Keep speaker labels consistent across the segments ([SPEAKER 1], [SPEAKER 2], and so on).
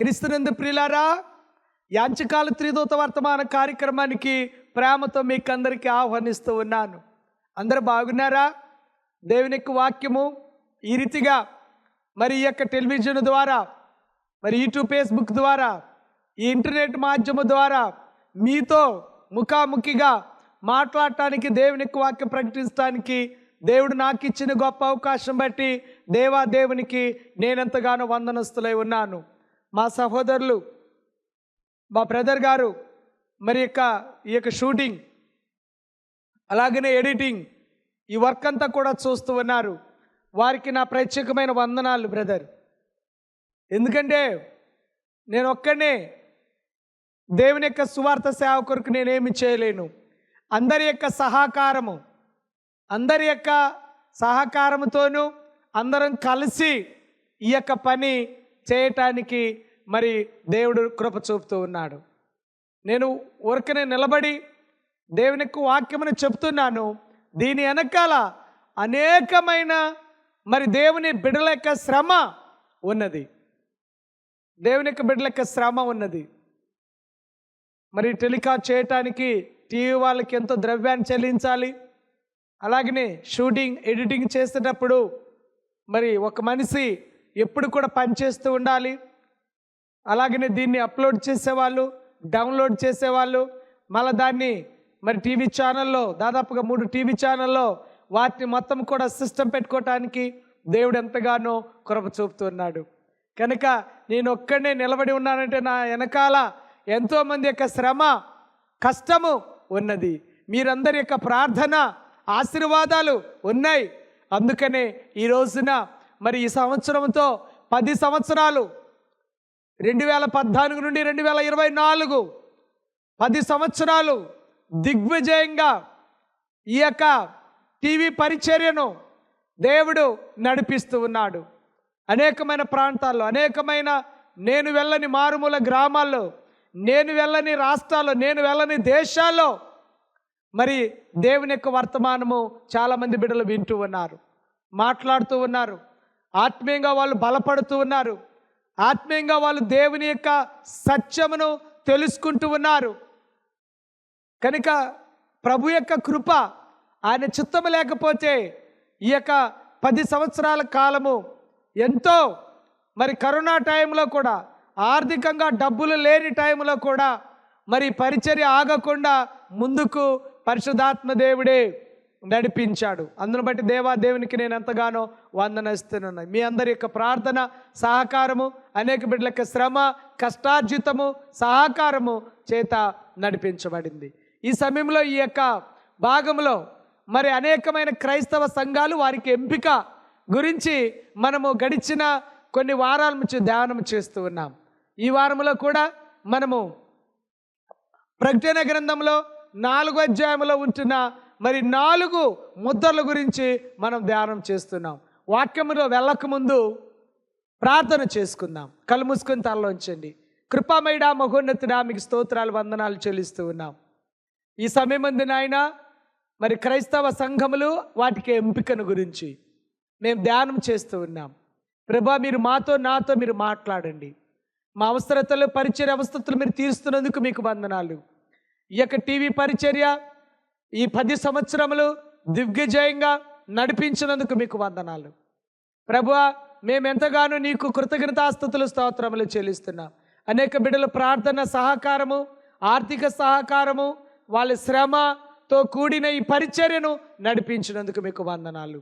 [SPEAKER 1] క్రీస్తునందు ప్రియులారా యాంచకాల త్రిదూత వర్తమాన కార్యక్రమానికి ప్రేమతో మీకు అందరికీ ఆహ్వానిస్తూ ఉన్నాను. అందరు బాగున్నారా? దేవుని యొక్క వాక్యము ఈ రీతిగా మరి ఈ యొక్క టెలివిజన్ ద్వారా మరి యూట్యూబ్ ఫేస్బుక్ ద్వారా ఈ ఇంటర్నెట్ మాధ్యమం ద్వారా మీతో ముఖాముఖిగా మాట్లాడటానికి దేవుని యొక్క వాక్యం ప్రకటించడానికి దేవుడు నాకు ఇచ్చిన గొప్ప అవకాశం బట్టి దేవా దేవునికి నేనెంతగానో వందనస్తులై ఉన్నాను. మా సహోదరులు మా బ్రదర్ గారు మరి యొక్క ఈ యొక్క షూటింగ్ అలాగనే ఎడిటింగ్ ఈ వర్క్ అంతా కూడా చూస్తూ ఉన్నారు. వారికి నా ప్రత్యేకమైన వందనాలు బ్రదర్. ఎందుకంటే నేను ఒక్కనే దేవుని యొక్క సువార్త సేవ కొరకు నేనేమి చేయలేను. అందరి యొక్క సహకారము అందరి యొక్క సహకారంతోనూ అందరం కలిసి ఈ యొక్క పని చేయటానికి మరి దేవుడు కృప చూపుతూ ఉన్నాడు. నేను ఊరికనే నిలబడి దేవుని వాక్యమని చెప్తున్నాను. దీని వెనకాల అనేకమైన మరి దేవుని బిడ్డల యొక్క శ్రమ ఉన్నది. దేవుని యొక్క బిడ్డల యొక్క శ్రమ ఉన్నది. మరి టెలికాస్ట్ చేయటానికి టీవీ వాళ్ళకి ఎంతో ద్రవ్యాన్ని చెల్లించాలి. అలాగనే షూటింగ్ ఎడిటింగ్ చేసేటప్పుడు మరి ఒక మనిషి ఎప్పుడు కూడా పనిచేస్తూ ఉండాలి. అలాగనే దీన్ని అప్లోడ్ చేసేవాళ్ళు డౌన్లోడ్ చేసేవాళ్ళు మళ్ళీ దాన్ని మరి టీవీ ఛానల్లో దాదాపుగా మూడు టీవీ ఛానల్లో వాటిని మొత్తం కూడా సిస్టమ్ పెట్టుకోవటానికి దేవుడు ఎంతగానో కృప చూపుతున్నాడు. కనుక నేను ఒక్కడనే నిలబడి ఉన్నానంటే నా వెనకాల ఎంతోమంది యొక్క శ్రమ కష్టము ఉన్నది. మీరందరి యొక్క ప్రార్థన ఆశీర్వాదాలు ఉన్నాయి. అందుకనే ఈ రోజున మరి ఈ సంవత్సరంతో పది సంవత్సరాలు. రెండు వేల పద్నాలుగు నుండి రెండు వేల ఇరవై నాలుగు. పది సంవత్సరాలు దిగ్విజయంగా ఈ యొక్క టీవీ పరిచర్యను దేవుడు నడిపిస్తూ ఉన్నాడు. అనేకమైన ప్రాంతాల్లో అనేకమైన నేను వెళ్ళని మారుమూల గ్రామాల్లో నేను వెళ్ళని రాష్ట్రాల్లో నేను వెళ్ళని దేశాల్లో మరి దేవుని యొక్క వర్తమానము చాలామంది బిడ్డలు వింటూ ఉన్నారు మాట్లాడుతూ ఉన్నారు. ఆత్మీయంగా వాళ్ళు బలపడుతూ ఉన్నారు. ఆత్మీయంగా వాళ్ళు దేవుని యొక్క సత్యమును తెలుసుకుంటూ ఉన్నారు. కనుక ప్రభు యొక్క కృప ఆయన చిత్తము లేకపోతే ఈ యొక్క పది సంవత్సరాల కాలము ఎంతో మరి కరోనా టైంలో కూడా ఆర్థికంగా డబ్బులు లేని టైంలో కూడా మరి పరిచర్య ఆగకుండా ముందుకు పరిశుధాత్మ దేవుడే నడిపించాడు. అందును బట్టి దేవా దేవునికి నేను ఎంతగానో వందనస్తున్నాను. మీ అందరి యొక్క ప్రార్థన సహకారము అనేక బిడ్డల యొక్క శ్రమ కష్టార్జితము సహకారము చేత నడిపించబడింది. ఈ సమయంలో ఈ యొక్క భాగంలో మరి అనేకమైన క్రైస్తవ సంఘాలు వారికి ఎంపిక గురించి మనము గడిచిన కొన్ని వారాల నుంచి ధ్యానం చేస్తూ ఉన్నాం. ఈ వారంలో కూడా మనము ప్రకటన గ్రంథంలో నాలుగో అధ్యాయంలో ఉంటున్న మరి నాలుగు ముద్రల గురించి మనం ధ్యానం చేస్తున్నాం. వాక్యములో వెళ్ళకముందు ప్రార్థన చేసుకుందాం. కళ్ళు మూసుకొని తలలోంచండి కృపామయుడా మహోన్నతుడా మీకు స్తోత్రాలు వందనాలు చెల్లిస్తూ ఉన్నాం. ఈ సమయం నాయన మరి క్రైస్తవ సంఘములు వాటికి ఎంపికను గురించి మేము ధ్యానం చేస్తూ ఉన్నాం. ప్రభా మీరు మాతో నాతో మీరు మాట్లాడండి. మా అవసరతలు పరిచర్య అవసరతలు మీరు తీరుస్తున్నందుకు మీకు వందనాలు. ఈ యొక్క టీవీ పరిచర్య ఈ పది సంవత్సరములు దిగ్విజయంగా నడిపించినందుకు మీకు వందనాలు. ప్రభువా మేము ఎంతగానో నీకు కృతజ్ఞతాస్థుతులు స్తోత్రములు చెల్లిస్తున్నాం. అనేక బిడ్డల ప్రార్థన సహకారము ఆర్థిక సహకారము వాళ్ళ శ్రమతో కూడిన ఈ పరిచర్యను నడిపించినందుకు మీకు వందనాలు.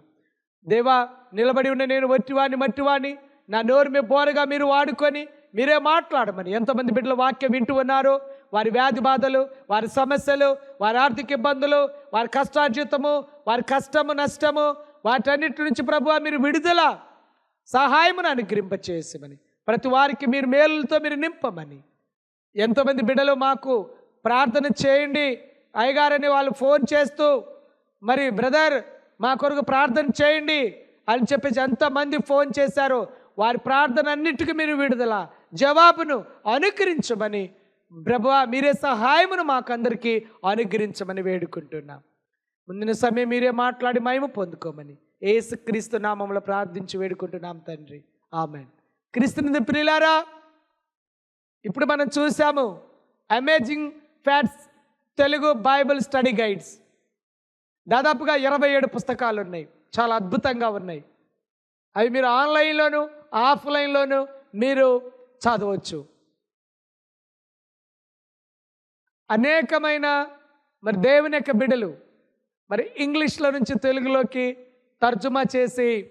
[SPEAKER 1] దేవా నిలబడి ఉన్న నేను వట్టివాణ్ణి మట్టివాణ్ణి నా నోరు మీ బోరగా మీరు వాడుకొని మీరే మాట్లాడమని ఎంతమంది బిడ్డల వాక్యం వింటూ ఉన్నారో వారి వ్యాధి బాధలు వారి సమస్యలు వారి ఆర్థిక ఇబ్బందులు వారి కష్టార్జితము వారి కష్టము నష్టము వాటన్నిటి నుంచి ప్రభు మీరు విడుదల సహాయమును అనుగ్రింపచేసమని ప్రతి వారికి మీరు మేలులతో మీరు నింపమని. ఎంతోమంది బిడ్డలు మాకు ప్రార్థన చేయండి. అయ్యగారని వాళ్ళు ఫోన్ చేస్తూ మరి బ్రదర్ మా కొరకు ప్రార్థన చేయండి అని చెప్పేసి ఎంతమంది ఫోన్ చేశారో. వారి ప్రార్థన అన్నిటికీ మీరు విడుదల జవాబును అనుకరించమని ప్రభువా మీరే సహాయమును మాకందరికీ అనుగ్రహించమని వేడుకుంటున్నాం. ముందున సమయం మీరే మాట్లాడి మేము పొందుకోమని. ఏసు క్రీస్తు నామంలో ప్రార్థించి వేడుకుంటున్నాం తండ్రి. ఆమె క్రీస్తుని ప్రియులారా ఇప్పుడు మనం చూసాము amazing facts Telugu Bible study guides. దాదాపుగా ఇరవై ఏడు పుస్తకాలు ఉన్నాయి. చాలా అద్భుతంగా ఉన్నాయి. అవి మీరు ఆన్లైన్లోను ఆఫ్లైన్లోను మీరు చదవచ్చు. అనేకమైన మరి దేవుని యొక్క బిడలు మరి ఇంగ్లీష్లో నుంచి తెలుగులోకి తర్జుమా చేసి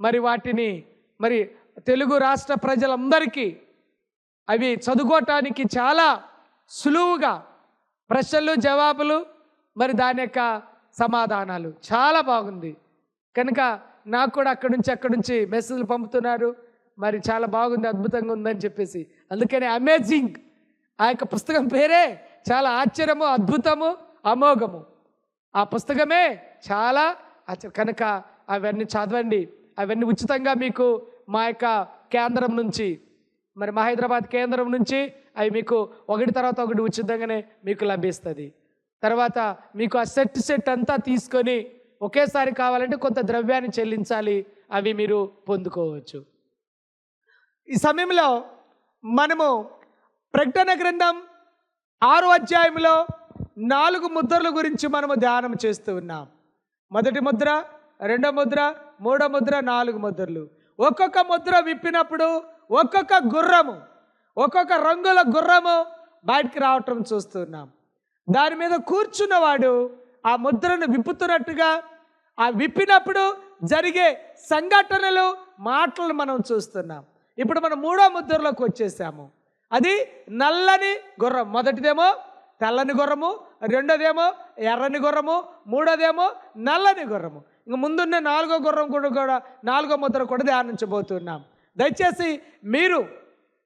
[SPEAKER 1] మరి వాటిని మరి తెలుగు రాష్ట్ర ప్రజలందరికీ అవి చదువుకోవటానికి చాలా సులువుగా ప్రశ్నలు జవాబులు మరి దాని యొక్క సమాధానాలు చాలా బాగుంది. కనుక నాకు కూడా అక్కడి నుంచి అక్కడి నుంచి మెసేజ్లు పంపుతున్నారు. మరి చాలా బాగుంది అద్భుతంగా ఉందని చెప్పేసి. అందుకని అమేజింగ్. ఆ యొక్క పుస్తకం పేరే చాలా ఆశ్చర్యము అద్భుతము అమోఘము. ఆ పుస్తకమే చాలా కనుక అవన్నీ చదవండి. అవన్నీ ఉచితంగా మీకు మా యొక్క కేంద్రం నుంచి మరి మా హైదరాబాద్ కేంద్రం నుంచి అవి మీకు ఒకటి తర్వాత ఒకటి ఉచితంగానే మీకు లభిస్తుంది. తర్వాత మీకు ఆ సెట్ సెట్ అంతా తీసుకొని ఒకేసారి కావాలంటే కొంత ద్రవ్యాన్ని చెల్లించాలి అవి మీరు పొందుకోవచ్చు. ఈ సమయంలో మనము ప్రకటన గ్రంథం ఆరో అధ్యాయంలో నాలుగు ముద్రల గురించి మనము ధ్యానం చేస్తూ ఉన్నాం. మొదటి ముద్ర రెండో ముద్ర మూడో ముద్ర నాలుగు ముద్రలు. ఒక్కొక్క ముద్ర విప్పినప్పుడు ఒక్కొక్క గుర్రము ఒక్కొక్క రంగుల గుర్రము బయటికి రావటం చూస్తున్నాం దాని మీద కూర్చున్నవాడు ఆ ముద్రను విప్పుతున్నట్టుగా ఆ విప్పినప్పుడు జరిగే సంఘటనలు మాటలు మనం చూస్తున్నాం. ఇప్పుడు మనం మూడో ముద్రలోకి వచ్చేసాము. అది నల్లని గుర్రం. మొదటిదేమో తెల్లని గుర్రము రెండోదేమో ఎర్రని గుర్రము మూడోదేమో నల్లని గుర్రము. ఇంక ముందున్న నాలుగో గుర్రం కూడా కూడా నాలుగో ముద్ర కూడా ధ్యానించబోతున్నాం. దయచేసి మీరు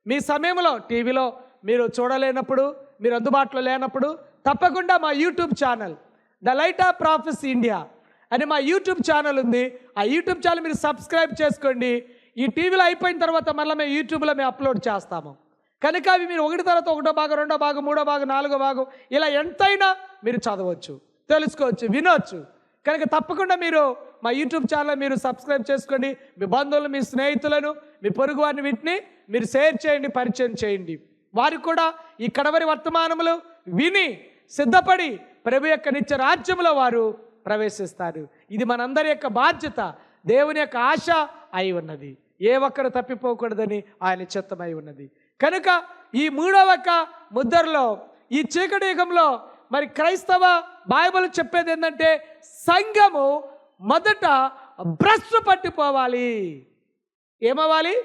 [SPEAKER 1] మీ సమయంలో టీవీలో మీరు చూడలేనప్పుడు మీరు అందుబాటులో లేనప్పుడు తప్పకుండా మా YouTube channel the light of prophets India అని మా యూట్యూబ్ ఛానల్ ఉంది. ఆ యూట్యూబ్ ఛానల్ మీరు సబ్స్క్రైబ్ చేసుకోండి. ఈ టీవీలో అయిపోయిన తర్వాత మళ్ళీ మేము యూట్యూబ్లో మేము అప్లోడ్ చేస్తాము. కనుక అవి మీరు ఒకటి తర్వాత ఒకటో భాగం రెండో భాగం మూడో భాగం నాలుగో భాగం ఇలా ఎంతైనా మీరు చదవచ్చు తెలుసుకోవచ్చు వినవచ్చు కనుక తప్పకుండా మీరు మా యూట్యూబ్ ఛానల్ మీరు సబ్స్క్రైబ్ చేసుకోండి. మీ బంధువులు మీ స్నేహితులను మీ పొరుగు వారిని వీటిని మీరు షేర్ చేయండి పరిచయం చేయండి. వారికి కూడా ఈ కడవరి వర్తమానములు విని సిద్ధపడి ప్రభు యొక్క నిత్య రాజ్యంలో వారు ప్రవేశిస్తారు. ఇది మనందరి యొక్క బాధ్యత దేవుని యొక్క ఆశ అయి ఉన్నది. ఏ ఒక్కరు తప్పిపోకూడదని ఆయన చిత్తమై ఉన్నది. కనుక ఈ మూడవ యొక్క ముద్రలో ఈ చీకటి యుగంలో మరి క్రైస్తవ బైబిల్ చెప్పేది ఏంటంటే సంఘము మొదట భ్రష్టు పట్టిపోవాలి. ఏమవ్వాలి?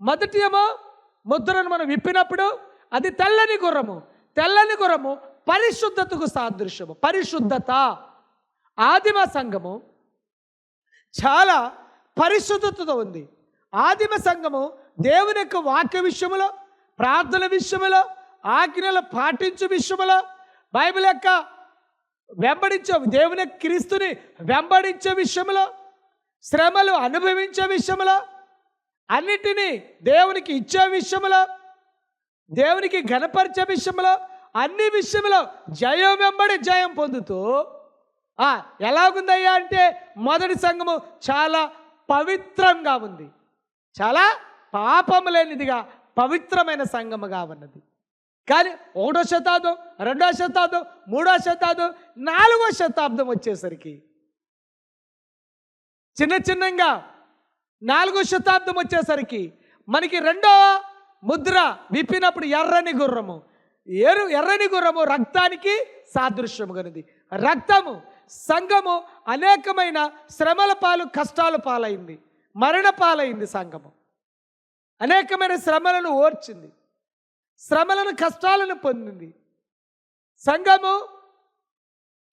[SPEAKER 1] మొదటి ఏమో ముద్రను మనం విప్పినప్పుడు అది తెల్లని గుర్రము. తెల్లని గుర్రము పరిశుద్ధతకు సాదృశ్యము. పరిశుద్ధత. ఆదిమ సంఘము చాలా పరిశుద్ధతతో ఉంది. ఆదిమ సంఘము దేవుని యొక్క వాక్య విషయములో ప్రార్థన విషయములో ఆజ్ఞలు పాటించు విషయములో బైబిల్ యొక్క వెంబడించే దేవుని క్రీస్తుని వెంబడించే విషయంలో శ్రమలు అనుభవించే విషయంలో అన్నిటినీ దేవునికి ఇచ్చే విషయంలో దేవునికి ఘనపరిచే విషయంలో అన్ని విషయంలో జయం వెంబడి జయం పొందుతూ ఎలాగుందయ్యా అంటే మొదటి సంఘము చాలా పవిత్రంగా ఉంది. చాలా పాపం లేనిదిగా పవిత్రమైన సంఘముగా ఉన్నది. కానీ ఒకటో శతాబ్దం రెండో శతాబ్దం మూడో శతాబ్దం నాలుగో శతాబ్దం వచ్చేసరికి చిన్న చిన్నంగా నాలుగో శతాబ్దం వచ్చేసరికి మనకి రెండో ముద్ర విప్పినప్పుడు ఎర్రని గుర్రము. ఎరు ఎర్రని గుర్రము రక్తానికి సాదృశ్యము కనుది రక్తము సంఘము అనేకమైన శ్రమల పాలు కష్టాల పాలైంది. మరణ పాలైంది సంఘము. అనేకమైన శ్రమలను ఓర్చింది. శ్రమలను కష్టాలను పొందింది. సంఘము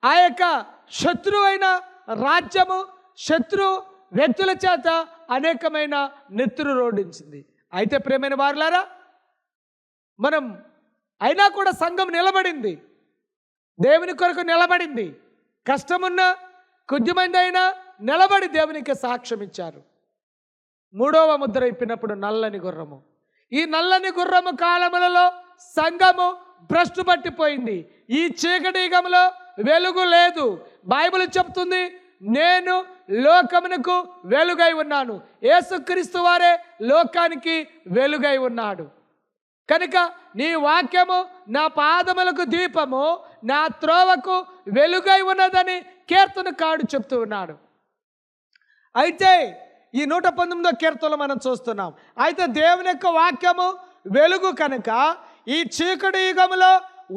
[SPEAKER 1] ఆ యొక్క శత్రువైన రాజ్యము శత్రు వ్యక్తుల చేత అనేకమైన నెత్తురు రోడించింది. అయితే ప్రేమైన వారులారా మనం అయినా కూడా సంఘం నిలబడింది. దేవుని కొరకు నిలబడింది. కష్టమున్నా కొద్దిమంది అయినా నిలబడి దేవునికి సాక్ష్యం ఇచ్చారు మూడవ ముద్ర ఇప్పినప్పుడు నల్లని గుర్రము. ఈ నల్లని గుర్రము కాలములలో సంఘము భ్రష్టు పట్టిపోయింది. ఈ చీకటి యుగంలో వెలుగు లేదు. బైబిల్ చెప్తుంది నేను లోకమునకు వెలుగై ఉన్నాను. యేసుక్రీస్తు వారే లోకానికి వెలుగై ఉన్నాడు. కనుక నీ వాక్యము నా పాదములకు దీపము నా త్రోవకు వెలుగై ఉన్నదని కీర్తన కాడు చెప్తూ ఉన్నాడు. అయితే ఈ నూట పంతొమ్మిదో కీర్తనలో మనం చూస్తున్నాం. అయితే దేవుని యొక్క వాక్యము వెలుగు కనుక ఈ చీకటి యుగములో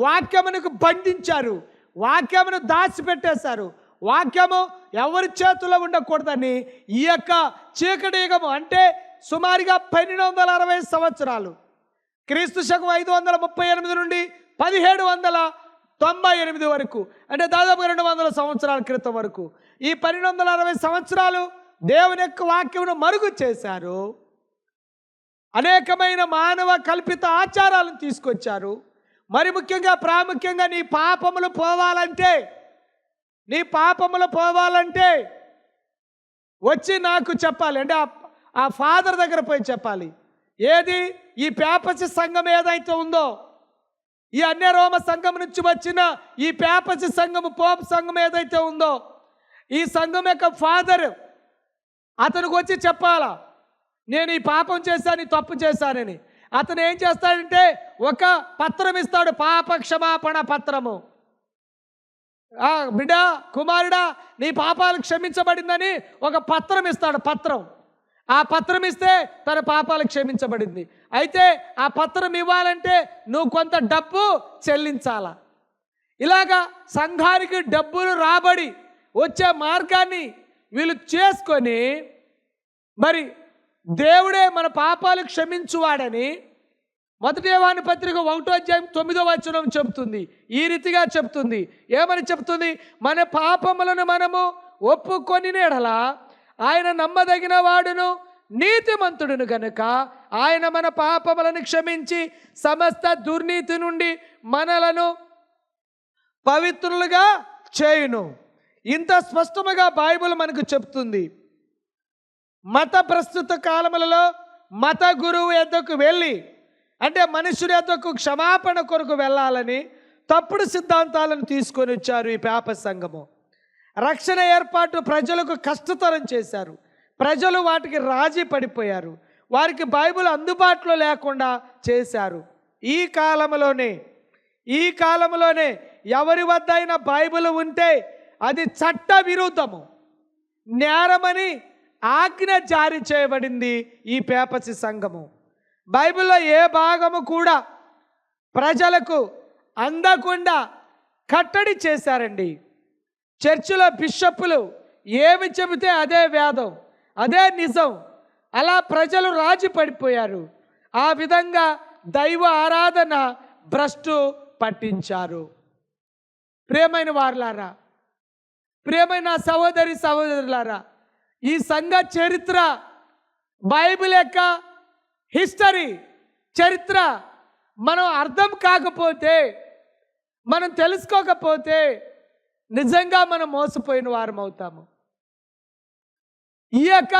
[SPEAKER 1] వాక్యమునకు బంధించారు. వాక్యమును దాచిపెట్టేశారు. వాక్యము ఎవరి చేతిలో ఉండకూడదని ఈ యొక్క చీకటి యుగము అంటే సుమారుగా పన్నెండు వందల అరవై సంవత్సరాలు. క్రీస్తు శకం ఐదు వందల ముప్పై ఎనిమిది నుండి పదిహేడు వందల తొంభై ఎనిమిది వరకు అంటే దాదాపు రెండు వందల సంవత్సరాల క్రితం వరకు. ఈ పన్నెండు వందల అరవై సంవత్సరాలు దేవుని యొక్క వాక్యమును మరుగు చేశారు. అనేకమైన మానవ కల్పిత ఆచారాలను తీసుకొచ్చారు. మరి ముఖ్యంగా ప్రాముఖ్యంగా నీ పాపములు పోవాలంటే నీ పాపములు పోవాలంటే వచ్చి నాకు చెప్పాలి. అంటే ఆ- ఫాదర్ దగ్గర పోయి చెప్పాలి. ఏది? ఈ పేపసి సంఘం ఏదైతే ఉందో ఈ అన్య రోమ సంఘం నుంచి వచ్చిన ఈ పేపసి సంఘము పోప్ సంఘం ఏదైతే ఉందో ఈ సంఘం యొక్క ఫాదర్ అతనికి వచ్చి చెప్పాలా? నేను ఈ పాపం చేశాను ఈ తప్పు చేశానని అతను ఏం చేస్తాడంటే ఒక పత్రం ఇస్తాడు పాప క్షమాపణ పత్రము. బిడ్డ కుమారుడా నీ పాపాలు క్షమించబడిందని ఒక పత్రం ఇస్తాడు పత్రం. ఆ పత్రం ఇస్తే తన పాపాలు క్షమించబడింది. అయితే ఆ పత్రం ఇవ్వాలంటే నువ్వు కొంత డబ్బు చెల్లించాలా? ఇలాగా సంఘానికి డబ్బులు రాబడి వచ్చే మార్గాన్ని వీళ్ళు చేసుకొని మరి దేవుడే మన పాపాలు క్షమించువాడని మొదటి యోహాను పత్రిక ఒకటో అధ్యాయం తొమ్మిదో వచనం చెబుతుంది ఈ రీతిగా చెప్తుంది. ఏమని చెప్తుంది? మన పాపములను మనము ఒప్పుకొని నేడలా ఆయన నమ్మదగిన వాడును నీతిమంతుడును గనుక ఆయన మన పాపములను క్షమించి సమస్త దుర్నీతి నుండి మనలను పవిత్రులుగా చేయును. ఇంత స్పష్టముగా బైబిల్ మనకు చెప్తుంది. మత ప్రస్తుత కాలములలో మత గురువు ఎద్దకు వెళ్ళి అంటే మనుషుల ఎద్దకు క్షమాపణ కొరకు వెళ్ళాలని తప్పుడు సిద్ధాంతాలను తీసుకొని వచ్చారు ఈ పేప సంఘము. రక్షణ ఏర్పాటు ప్రజలకు కష్టతరం చేశారు. ప్రజలు వాటికి రాజీ పడిపోయారు. వారికి బైబిల్ అందుబాటులో లేకుండా చేశారు. ఈ కాలంలోనే ఈ కాలంలోనే ఎవరి వద్ద అయినా బైబిల్ ఉంటే అది చట్ట విరుద్ధము నేరమని ఆజ్ఞ జారీ చేయబడింది ఈ పేపసి సంఘము. బైబిల్లో ఏ భాగము కూడా ప్రజలకు అందకుండా కట్టడి చేశారండి. చర్చిలో బిషప్పులు ఏమి చెబితే అదే వేదం అదే నిజం. అలా ప్రజలు రాజు పడిపోయారు. ఆ విధంగా దైవ ఆరాధన భ్రష్టు పట్టించారు. ప్రేమైన వారులారా ప్రియమైన సహోదరి సహోదరులారా ఈ సంఘ చరిత్ర బైబిల్ యొక్క హిస్టరీ చరిత్ర మనం అర్థం కాకపోతే మనం తెలుసుకోకపోతే నిజంగా మనం మోసపోయిన వారం అవుతాము. ఈ యొక్క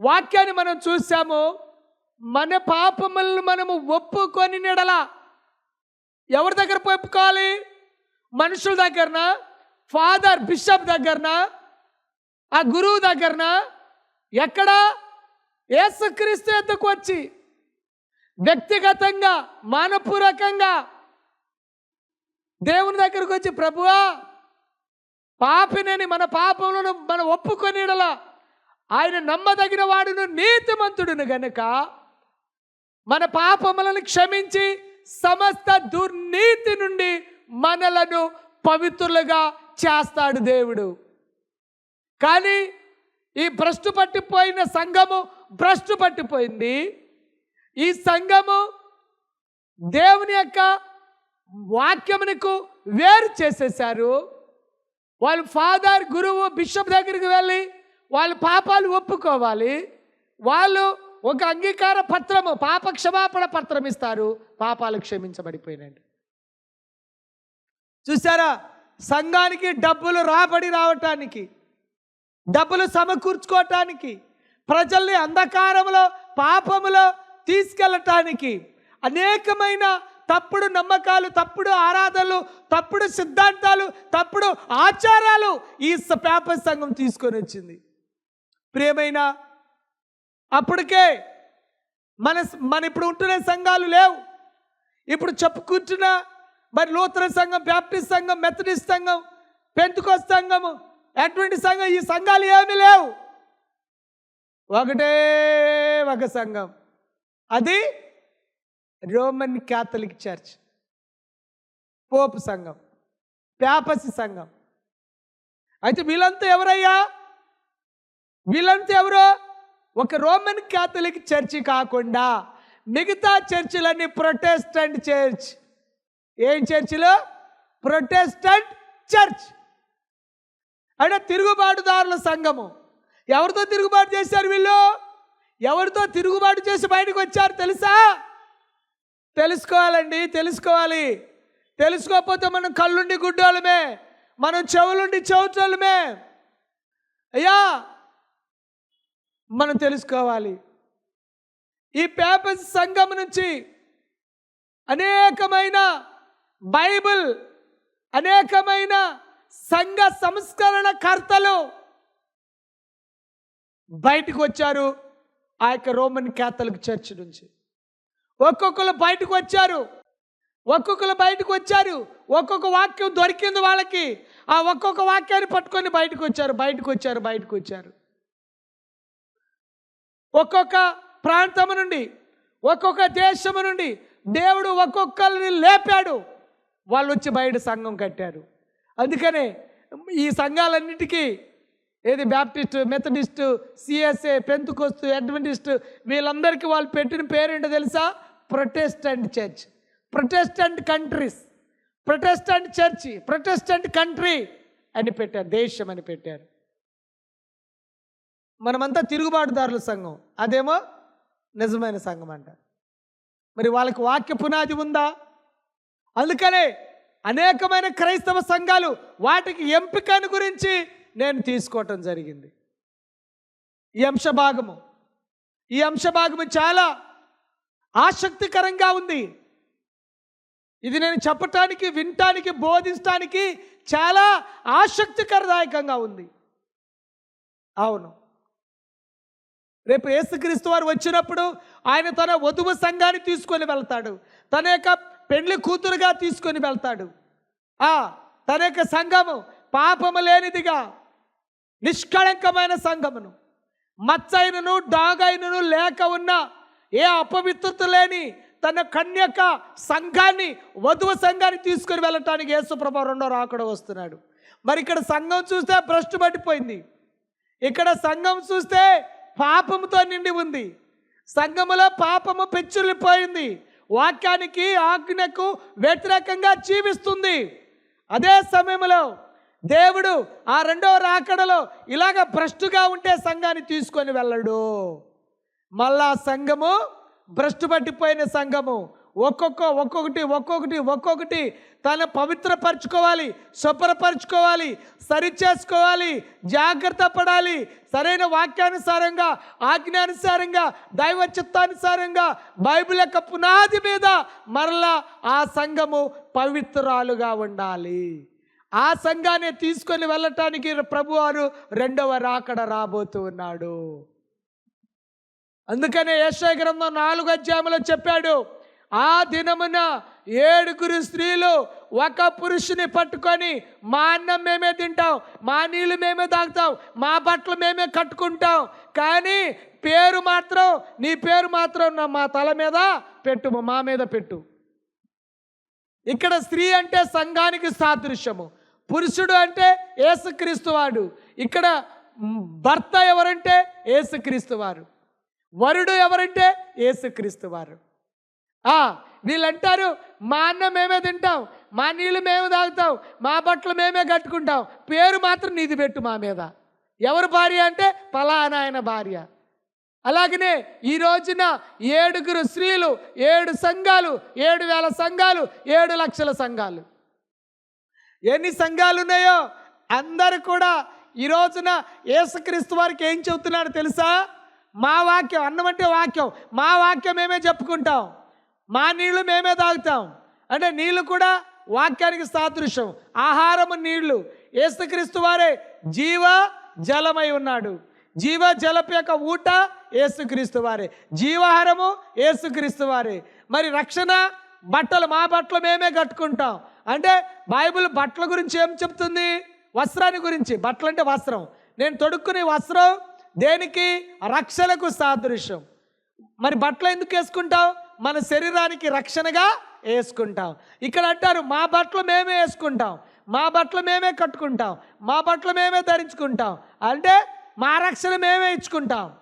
[SPEAKER 1] వాక్యాన్ని మనం చూసాము మన పాపములను మనము ఒప్పుకొని నిడల. ఎవరి దగ్గర ఒప్పుకోవాలి? మనుషుల దగ్గరన? Father bishop దగ్గరన? ఆ గురువు దగ్గరన? ఎక్కడ? ఏసుక్రీస్తు ఎద్దకు వచ్చి? వ్యక్తిగతంగా మానపూర్వకంగా దేవుని దగ్గరకు వచ్చి ప్రభువా పాపినని మన పాపములను మనం ఒప్పుకొనిడలా ఆయన నమ్మదగిన వాడును నీతిమంతుడును గనుక మన పాపములను క్షమించి సమస్త దుర్నీతి నుండి మనలను పవిత్రులుగా చేస్తాడు దేవుడు. కానీ ఈ భ్రష్టు పట్టిపోయిన సంఘము భ్రష్టు పట్టిపోయింది. ఈ సంఘము దేవుని యొక్క వాక్యమునకు వేరు చేసేసారు వాళ్ళు ఫాదర్ గురువు బిషప్ దగ్గరికి వెళ్ళి వాళ్ళ పాపాలు ఒప్పుకోవాలి. వాళ్ళు ఒక అంగీకార పత్రము పాప క్షమాపణ పత్రం ఇస్తారు పాపాలు క్షమించబడిపోయినాడు చూసారా? సంఘానికి డబ్బులు రాబడి రావటానికి డబ్బులు సమకూర్చుకోవటానికి ప్రజల్ని అంధకారంలో పాపములో తీసుకెళ్ళటానికి అనేకమైన తప్పుడు నమ్మకాలు తప్పుడు ఆరాధనలు తప్పుడు సిద్ధాంతాలు తప్పుడు ఆచారాలు ఈ పేపర్ సంఘం తీసుకొని వచ్చింది. ప్రియమైన అప్పటికే మన మన ఇప్పుడు ఉంటున్న సంఘాలు లేవు. ఇప్పుడు చెప్పుకుంటున్న మరి నూతన సంఘం బ్యాప్టిస్ట్ సంఘం మెథడిస్ట్ సంఘం పెంతుకోస్ సంఘము అటువంటి సంఘం ఈ సంఘాలు ఏమీ లేవు. ఒకటే ఒక సంఘం. అది రోమన్ క్యాథలిక్ చర్చ్. పోపు సంఘం ప్యాపసి సంఘం. అయితే వీళ్ళంతా ఎవరయ్యా? వీళ్ళంతా ఎవరు? ఒక రోమన్ క్యాథలిక్ చర్చి కాకుండా మిగతా చర్చిలన్నీ ప్రొటెస్టెంట్ చర్చ్. ఏం చర్చిలు? Protestant church. అంటే తిరుగుబాటుదారుల సంఘము. ఎవరితో తిరుగుబాటు చేశారు వీళ్ళు? ఎవరితో తిరుగుబాటు చేసి బయటకు వచ్చారు తెలుసా? తెలుసుకోవాలండి తెలుసుకోవాలి. తెలుసుకోకపోతే మనం కళ్ళుండి గుడ్డోళ్ళమే. మనం చెవులుండి చెవుతోళ్ళమే అయ్యా! మనం తెలుసుకోవాలి. ఈ పేపర్స్ సంఘం నుంచి అనేకమైన బైబిల్ అనేకమైన సంఘ సంస్కరణ కర్తలు బయటకు వచ్చారు ఆ యొక్క రోమన్ క్యాథలిక్ చర్చ్ నుంచి. ఒక్కొక్కరు బయటకు వచ్చారు. ఒక్కొక్కరు బయటకు వచ్చారు. ఒక్కొక్క వాక్యం దొరికింది వాళ్ళకి. ఆ ఒక్కొక్క వాక్యాన్ని పట్టుకొని బయటకు వచ్చారు బయటకు వచ్చారు బయటకు వచ్చారు. ఒక్కొక్క ప్రాంతము నుండి ఒక్కొక్క దేశము నుండి దేవుడు ఒక్కొక్కరిని లేపాడు. వాళ్ళు వచ్చి బయట సంఘం కట్టారు. అందుకనే ఈ సంఘాలన్నిటికీ ఏది Baptist Methodist CSA Pentecost Adventist వీళ్ళందరికీ వాళ్ళు పెట్టిన పేరేంటో తెలుసా? Protestant church Protestant countries Protestant church Protestant country అని పెట్టారు దేశం అని పెట్టారు. మనమంతా తిరుగుబాటుదారుల సంఘం. అదేమో నిజమైన సంఘం అంట. మరి వాళ్ళకి వాక్య పునాది ఉందా? అందుకనే అనేకమైన క్రైస్తవ సంఘాలు వాటికి ఎంపికను గురించి నేను తీసుకోవటం జరిగింది. ఈ అంశ భాగము ఈ అంశ భాగము చాలా ఆసక్తికరంగా ఉంది. ఇది నేను చెప్పటానికి వినటానికి బోధించడానికి చాలా ఆసక్తికరదాయకంగా ఉంది. అవును. రేపు యేసుక్రీస్తు వారు వచ్చినప్పుడు ఆయన తన వధువు సంఘాన్ని తీసుకొని వెళ్తాడు. తన యొక్క పెండ్లి కూతురుగా తీసుకొని వెళ్తాడు. ఆ తన యొక్క సంఘము పాపము లేనిదిగా నిష్కళంకమైన సంఘమును. మచ్చైనను డాగైనను లేక ఉన్న ఏ అపవిత్రత లేని తన కన్యక సంఘాన్ని వధువు సంఘాన్ని తీసుకొని వెళ్ళటానికి యేసుప్రభ రెండో రాకడ వస్తున్నాడు. మరి ఇక్కడ సంఘం చూస్తే భ్రష్టు పట్టిపోయింది ఇక్కడ సంఘం చూస్తే పాపముతో నిండి ఉంది. సంఘములో పాపము పెచ్చులిపోయింది. వాక్యానికి ఆజ్ఞకు వ్యతిరేకంగా జీవిస్తుంది. అదే సమయంలో దేవుడు ఆ రెండో రాకడలో ఇలాగ భ్రష్టుగా ఉంటే సంఘాన్ని తీసుకొని వెళ్ళడు. మళ్ళా సంఘము భ్రష్టు పట్టిపోయిన సంఘము. ఒక్కొక్క ఒక్కొక్కటి ఒక్కొక్కటి ఒక్కొక్కటి తన పవిత్రపరచుకోవాలి శుభ్రపరచుకోవాలి సరి చేసుకోవాలి జాగ్రత్త పడాలి సరైన వాక్యానుసారంగా ఆజ్ఞానుసారంగా దైవ చిత్తానుసారంగా బైబిల్ యొక్క పునాది మీద మరలా ఆ సంఘము పవిత్రాలుగా ఉండాలి. ఆ సంఘాన్ని తీసుకొని వెళ్ళటానికి ప్రభువారు రెండవ రాకడ రాబోతూ ఉన్నాడు. అందుకనే యశ్వ గ్రంథం నాలుగు అధ్యాయంలో చెప్పాడు ఆ దినమున ఏడుగురు స్త్రీలు ఒక పురుషుని పట్టుకొని మా అన్నం మేమే తింటాం మా నీళ్ళు మేమే తాగుతాం మా బట్టలు మేమే కట్టుకుంటాం. కానీ పేరు మాత్రం నీ పేరు మాత్రం నా మా తల మీద పెట్టు మా మీద పెట్టు. ఇక్కడ స్త్రీ అంటే సంఘానికి సాదృశ్యము. పురుషుడు అంటే ఏసుక్రీస్తు వాడు. ఇక్కడ భర్త ఎవరంటే ఏసుక్రీస్తు వారు. వరుడు ఎవరంటే ఏసుక్రీస్తు వారు. వీళ్ళు వీళ్ళంటారు మా అన్నం మేమే తింటాం మా నీళ్ళు మేము తాగుతాం మా బట్టలు మేమే కట్టుకుంటాం పేరు మాత్రం నీది పెట్టు మా మీద. ఎవరు భార్య అంటే పలానా ఆయన భార్య. అలాగనే ఈ రోజున ఏడుగురు స్త్రీలు ఏడు సంఘాలు ఏడు వేల సంఘాలు ఏడు లక్షల సంఘాలు. ఎన్ని సంఘాలు ఉన్నాయో అందరు కూడా ఈ రోజున యేసుక్రీస్తు వారికి ఏం చెబుతున్నాడు తెలుసా? మా వాక్యం అన్నం అంటే వాక్యం మా వాక్యం మేమే చెప్పుకుంటాం. మా నీళ్ళు మేమే తాగుతాం. అంటే నీళ్ళు కూడా వాక్యానికి సాదృశ్యం. ఆహారము నీళ్ళు. ఏసుక్రీస్తు వారే జీవ జలమై ఉన్నాడు. జీవ జలపు యొక్క ఊట ఏసుక్రీస్తు వారే. జీవాహారము ఏసుక్రీస్తు వారే. మరి రక్షణ బట్టలు మా బట్టలు మేమే కట్టుకుంటాం. అంటే బైబిల్ బట్టల గురించి ఏం చెప్తుంది? వస్త్రాన్ని గురించి. బట్టలు అంటే వస్త్రం. నేను తొడుక్కునే వస్త్రం దేనికి? రక్షణకు సాదృశ్యం. మరి బట్టలు ఎందుకు వేసుకుంటాం మన శరీరానికి రక్షణగా వేసుకుంటాం. ఇక్కడ అంటారు మా బట్టలు మేమే వేసుకుంటాం. మా బట్టలు మేమే కట్టుకుంటాం. మా బట్టలు మేమే ధరించుకుంటాం. అంటే మా రక్షణ మేమే ఇచ్చుకుంటాం.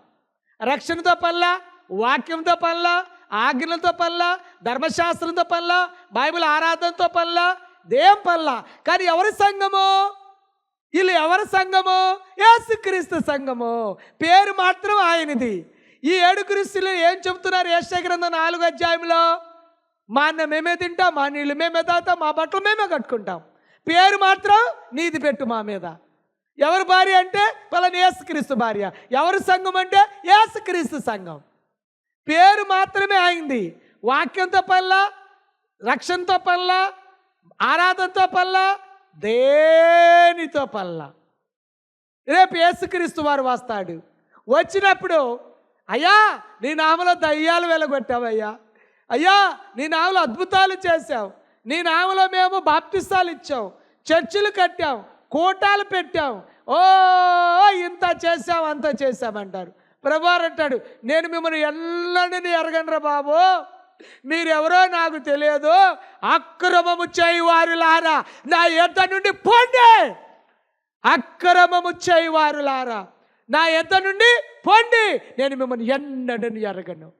[SPEAKER 1] రక్షణతో పల్లా వాక్యంతో పల్లా ఆజ్ఞలతో పల్లా ధర్మశాస్త్రంతో పల్లా బైబిల్ ఆరాధనతో పల్లా దేం పల్లా. కానీ ఎవరి సంఘము? వీళ్ళు ఎవరి సంఘము? యేసుక్రీస్తు సంఘము. పేరు మాత్రం ఆయనది. ఈ ఏడు క్రిస్తులు ఏం చెబుతున్నారు? ఏష గ్రంథం నాలుగు అధ్యాయంలో? మా అన్న మేమే తింటాం మా నీళ్ళు మేమే తాగుతాం మా బట్టలు మేమే కట్టుకుంటాం. పేరు మాత్రం నీది పెట్టు మా మీద. ఎవరు భార్య అంటే? పలాని యేసుక్రీస్తు భార్య. ఎవరు సంఘం అంటే? యేసుక్రీస్తు సంఘం. పేరు మాత్రమే అయింది. వాక్యంతో పల్లా రక్షణతో పల్లా ఆరాధనతో పల్లా దేనితో పల్లా. రేపు యేసుక్రీస్తు వారు వస్తాడు. వచ్చినప్పుడు అయ్యా నీ నామలో దయ్యాలు వెలగొట్టావయ్యా. అయ్యా నీ నామలో అద్భుతాలు చేశావు. నీ నామలో మేము బాప్తిస్తాలు ఇచ్చాం చర్చిలు కట్టాం కోటాలు పెట్టాం ఓ ఇంత చేసాం అంత చేశామంటారు ప్రభువారు అంటాడు నేను మిమ్మల్ని ఎల్లడిని ఎరగనరా బాబు. మీరెవరో నాకు తెలియదు. అక్రమము చేయువారులారా నా ఎద్ద నుండి పోండి. అక్రమము చేయువారులారా నా ఎద్ద నుండి? పోండి. నేను మిమ్మల్ని ఎన్నడని ఎరగను.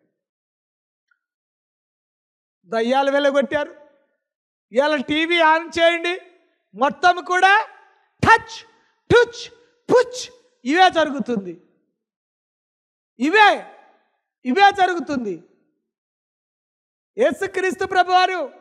[SPEAKER 1] దయ్యాలు వెళ్ళగొట్టారు ఇలా టీవీ ఆన్ చేయండి. మొత్తం కూడా టచ్ టుచ్ పుచ్. ఇవే జరుగుతుంది. ఇవే ఇవే జరుగుతుంది. యేసుక్రీస్తు ప్రభువారు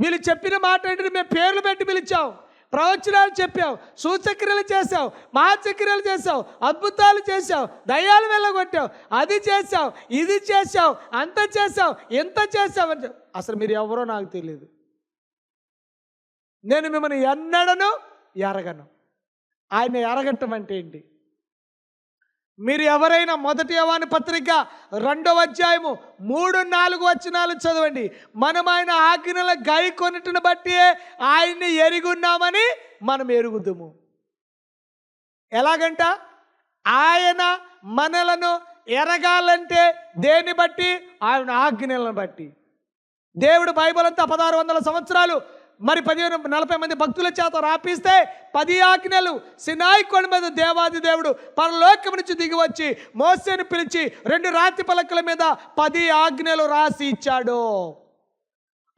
[SPEAKER 1] వీళ్ళు చెప్పిన మాట ఏంటంటే మేము పేర్లు పెట్టి పిలిచాం. ప్రవచనాలు చెప్పావు సూచక్రియలు చేసావు మహాచక్రియలు చేసావు అద్భుతాలు చేసావు దయ్యాలు వెళ్ళగొట్టావు అది చేసావు ఇది చేసావు అంత చేసావు ఎంత చేసావు అని అసలు మీరు ఎవరో నాకు తెలియదు నేను మిమ్మల్ని ఎన్నడను ఎరగను. ఆయన ఎరగటం అంటే ఏంటి? మీరు ఎవరైనా మొదటి యవాని పత్రిక రెండవ అధ్యాయము మూడు నాలుగు వచనాలు చదవండి. మనం ఆయన ఆజ్ఞల గై కొనుటను బట్టి ఆయన్ని ఎరుగున్నామని మనం ఎరుగుదుము. ఎలాగంట? ఆయన మనలను ఎరగాలంటే దేన్ని బట్టి? ఆయన ఆజ్ఞలను బట్టి. దేవుడు బైబిల్ అంతా పదహారు వందల సంవత్సరాలు మరి పదిహేను నలభై మంది భక్తుల చేత రాపిస్తే పది ఆజ్ఞలు సినాయి కొండ మీద దేవాది దేవుడు పరలోకం నుంచి దిగి వచ్చి మోసేను పిలిచి రెండు రాతి పలకల మీద పది ఆజ్ఞలు రాసి ఇచ్చాడు.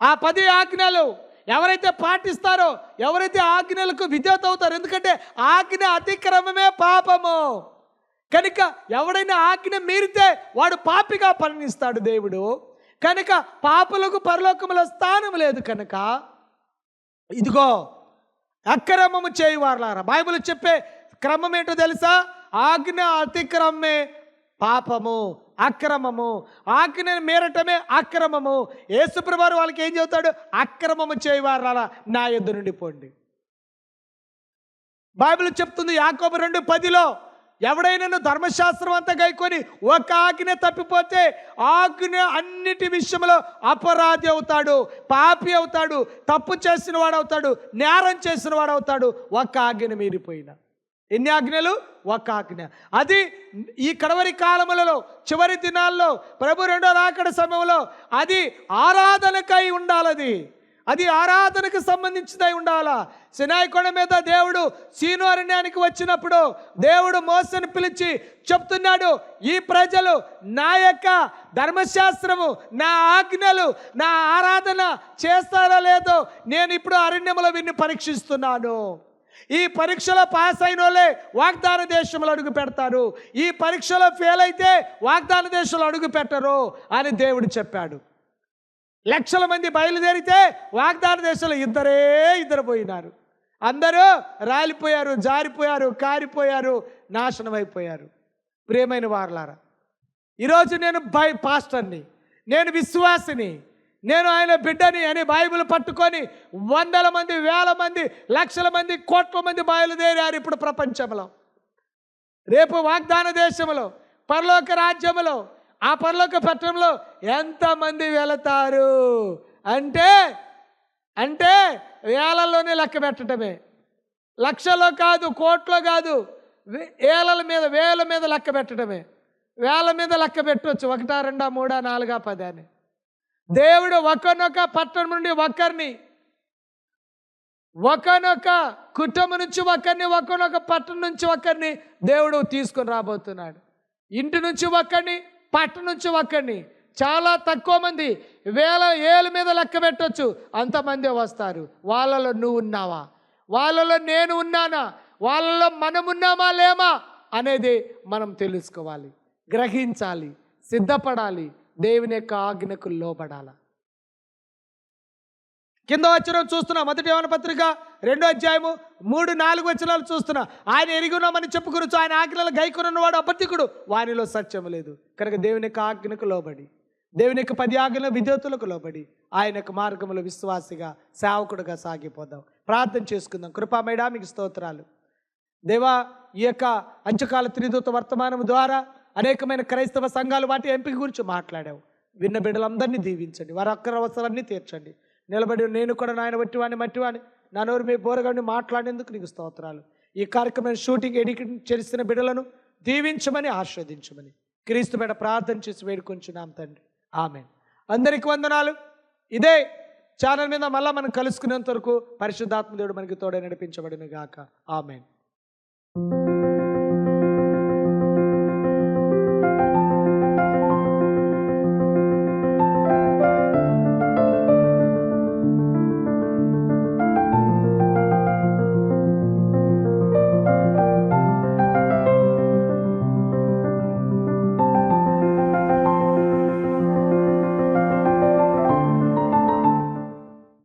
[SPEAKER 1] ఆ పది ఆజ్ఞలు ఎవరైతే పాటిస్తారో ఎవరైతే ఆజ్ఞలకు విధేత అవుతారో ఎందుకంటే ఆజ్ఞ అతిక్రమమే పాపము. కనుక ఎవడైనా ఆజ్ఞ మీరితే వాడు పాపిగా పరిణిస్తాడు దేవుడు. కనుక పాపులకు పరలోకములో స్థానం లేదు కనుక ఇదిగో అక్రమము చేయువారులారా. బైబిల్ చెప్పే క్రమం ఏంటో తెలుసా? ఆజ్ఞ అతిక్రమమే పాపము అక్రమము. ఆజ్ఞ మేరటమే అక్రమము. యేసుప్రభారు వాళ్ళకి ఏం చెబుతాడు? అక్రమము చేయువారులారా నా యొద్ద నుండి పోండి. బైబిల్ చెప్తుంది యాకోబు రెండు పదిలో ఎవడైనా ధర్మశాస్త్రం అంతా గైకొని ఒక ఆజ్ఞ తప్పిపోతే ఆజ్ఞ అన్నిటి విషయంలో అపరాధి అవుతాడు పాపి అవుతాడు తప్పు చేసిన వాడు అవుతాడు నేరం చేసిన వాడు అవుతాడు. ఒక ఆజ్ఞ మీరిపోయిన ఎన్ని ఆజ్ఞలు? ఒక ఆజ్ఞ. అది ఈ కడవరి కాలములలో చివరి దినాల్లో ప్రభు రెండో రాకడ సమయంలో అది ఆరాధనకై ఉండాలది. అది ఆరాధనకు సంబంధించినై ఉండాలా? సినాయకొండ మీద దేవుడు సీను అరణ్యానికి వచ్చినప్పుడు దేవుడు మోసను పిలిచి చెప్తున్నాడు ఈ ప్రజలు నా యొక్క ధర్మశాస్త్రము నా ఆజ్ఞలు నా ఆరాధన చేస్తారో లేదో నేను ఇప్పుడు అరణ్యములో విన్ని పరీక్షిస్తున్నాను. ఈ పరీక్షలో పాస్ అయిన వాళ్ళే వాగ్దాన దేశంలో అడుగు పెడతారు. ఈ పరీక్షలో ఫెయిల్ అయితే వాగ్దాన దేశంలో అడుగు పెట్టరు అని దేవుడు చెప్పాడు. లక్షల మంది బయలుదేరితే వాగ్దాన దేశంలో ఇద్దరే ఇద్దరు పోయినారు అందరూ రాలిపోయారు జారిపోయారు కారిపోయారు నాశనం అయిపోయారు. ప్రియమైన వారలారా ఈరోజు నేను బై పాస్టర్ని నేను విశ్వాసిని నేను ఆయన బిడ్డని అని బైబిల్ పట్టుకొని వందల మంది వేల మంది లక్షల మంది కోట్ల మంది బయలుదేరారు ఇప్పుడు ప్రపంచంలో. రేపు వాగ్దాన దేశంలో పరలోక రాజ్యములో ఆ పరలోక పట్టణంలో ఎంతమంది వెళతారు? అంటే అంటే వేలల్లోనే లెక్క పెట్టడమే లక్షలో కాదు కోట్లో కాదు వేలల మీద వేల మీద లెక్క పెట్టడమే వేల మీద లెక్క పెట్టవచ్చు ఒకటా రెండా మూడా నాలుగా పది అని. దేవుడు ఒకనొక పట్టణం నుండి ఒకరిని ఒకనొక కుటుంబం నుంచి ఒకరిని ఒకనొక పట్టణం నుంచి ఒకరిని దేవుడు తీసుకొని రాబోతున్నాడు. ఇంటి నుంచి ఒకరిని పట్టణం నుంచి ఒకరిని చాలా తక్కువ మంది వేల ఏళ్ళ మీద లెక్క పెట్టచ్చు. అంతమందే వస్తారు. వాళ్ళలో నువ్వు ఉన్నావా? వాళ్ళలో నేను ఉన్నానా? వాళ్ళలో మనం ఉన్నామా లేమా? అనేది మనం తెలుసుకోవాలి. గ్రహించాలి. సిద్ధపడాలి. దేవుని యొక్క ఆజ్ఞకు లోబడాలి. కింద వచ్చిన చూస్తున్నా. మొదటి యోన పత్రిక రెండో అధ్యాయము మూడు నాలుగు వచనాలు చూస్తున్నా. ఆయన ఎరుగున్నామని చెప్పుకొనొచ్చు ఆయన ఆజ్ఞలు గైకున్న వాడు అబద్ధికుడు. వానిలో సత్యం లేదు. కనుక దేవుని యొక్క ఆజ్ఞకు లోబడి దేవుని యొక్క పది ఆజ్ఞల విధేతులకు లోబడి ఆయన యొక్క మార్గంలో విశ్వాసిగా సేవకుడుగా సాగిపోదాం. ప్రార్థన చేసుకుందాం. కృపామేడా మీకు స్తోత్రాలు. దేవా ఈ యొక్క అంచుకాల త్రిదూత వర్తమానం ద్వారా అనేకమైన క్రైస్తవ సంఘాలు వాటి ఎంపిక గురించి మాట్లాడావు. విన్న బిడ్డలందరినీ దీవించండి. వారి అక్కర అవసరాన్ని తీర్చండి. నిలబడి నేను కూడా నాయన వట్టివాణి మట్టివాణి నా నోరు మీ బోరగాడిని మాట్లాడేందుకు నీకు స్తోత్రాలు. ఈ కార్యక్రమం షూటింగ్ ఎడిటింగ్ చేసిన బిడ్డలను దీవించమని ఆస్వాదించమని క్రీస్తు బిడ్డ ప్రార్థన చేసి వేడుకొంచున్నాం తండ్రి. ఆమె అందరికి వందనాలు. ఇదే ఛానల్ మీద మళ్ళా మనం కలుసుకునేంత వరకు పరిశుద్ధాత్మ దేవుడు మనకి తోడే నడిపించబడిన గాక ఆమెన్.